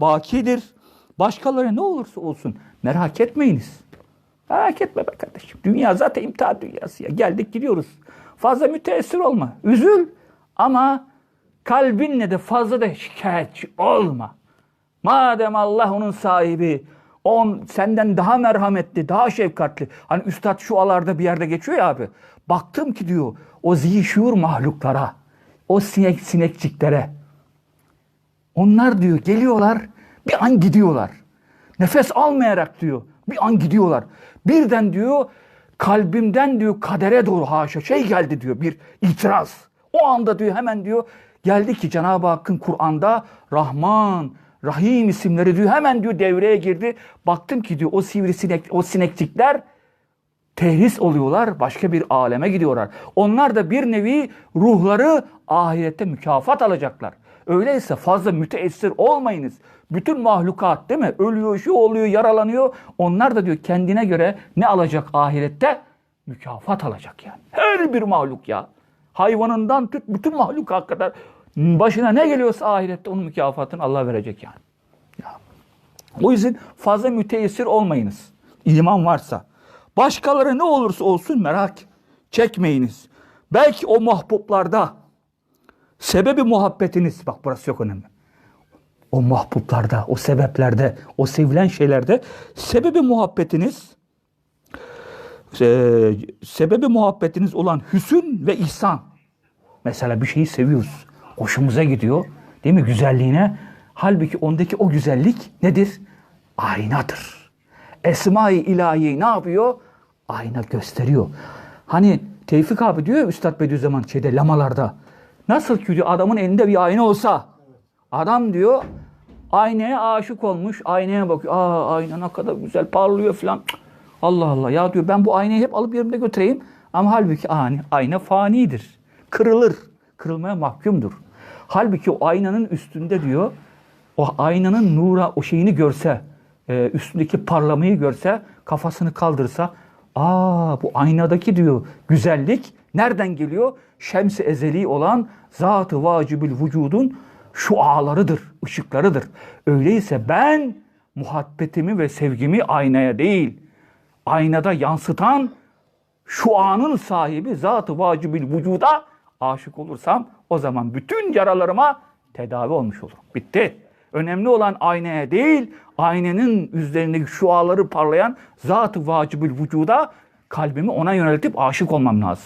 bakidir. Başkaları ne olursa olsun merak etmeyiniz. Merak etme be kardeşim. Dünya zaten imtihan dünyası ya. Geldik gidiyoruz. Fazla müteessir olma. Üzül ama kalbinle de fazla da şikayetçi olma. Madem Allah onun sahibi, on senden daha merhametli, daha şefkatli. Hani üstad şu alarda bir yerde geçiyor ya abi. Baktım ki diyor o zihşur mahluklara, o sinek sinekçiklere. Onlar diyor geliyorlar bir an gidiyorlar. Nefes almayarak diyor bir an gidiyorlar. Birden diyor kalbimden diyor kadere doğru haşa şey geldi diyor bir itiraz. O anda diyor hemen diyor geldi ki Cenab-ı Hakk'ın Kur'an'da Rahman, Rahim isimleri diyor hemen diyor devreye girdi. Baktım ki diyor o sivrisinek, o sinekçikler tehris oluyorlar, başka bir aleme gidiyorlar. Onlar da bir nevi ruhları ahirette mükafat alacaklar. Öyleyse fazla müteessir olmayınız. Bütün mahlukat değil mi? Ölüyor, şu oluyor, yaralanıyor. Onlar da diyor kendine göre ne alacak ahirette? Mükafat alacak yani. Her bir mahluk ya. Hayvanından tut bütün mahlukat kadar başına ne geliyorsa ahirette onun mükafatını Allah verecek yani. Ya. O yüzden fazla müteessir olmayınız. İman varsa. Başkaları ne olursa olsun merak çekmeyiniz. Belki o mahbublarda sebebi muhabbetiniz, bak burası çok önemli. O mahbublarda, o sebeplerde, o sevilen şeylerde sebebi muhabbetiniz e, sebebi muhabbetiniz olan hüsün ve ihsan. Mesela bir şeyi seviyoruz. Hoşumuza gidiyor. Değil mi? Güzelliğine. Halbuki ondaki o güzellik nedir? Aynadır. Esma-i ilahi ne yapıyor? Ayna gösteriyor. Hani Tevfik abi diyor ya Üstad Bediüzzaman şeyde lamalarda. Nasıl ki diyor adamın elinde bir ayna olsa. Adam diyor aynaya aşık olmuş. Aynaya bakıyor. Aa ayna ne kadar güzel parlıyor falan. Allah Allah ya diyor ben bu aynayı hep alıp yerimde götüreyim. Ama halbuki ani, ayna fanidir. Kırılır. Kırılmaya mahkumdur. Halbuki o aynanın üstünde diyor o aynanın nura o şeyini görse e, üstündeki parlamayı görse kafasını kaldırsa aa bu aynadaki diyor güzellik nereden geliyor? Şems-i ezeli olan zat-ı vacibül vücudun şualarıdır, ışıklarıdır. Öyleyse ben muhabbetimi ve sevgimi aynaya değil, aynada yansıtan şu anın sahibi zat-ı vacibül vücuda aşık olursam o zaman bütün yaralarıma tedavi olmuş olur. Bitti. Önemli olan aynaya değil, aynanın üzerindeki şuaları parlayan zat-ı vacibül vücuda kalbimi ona yöneltip aşık olmam lazım.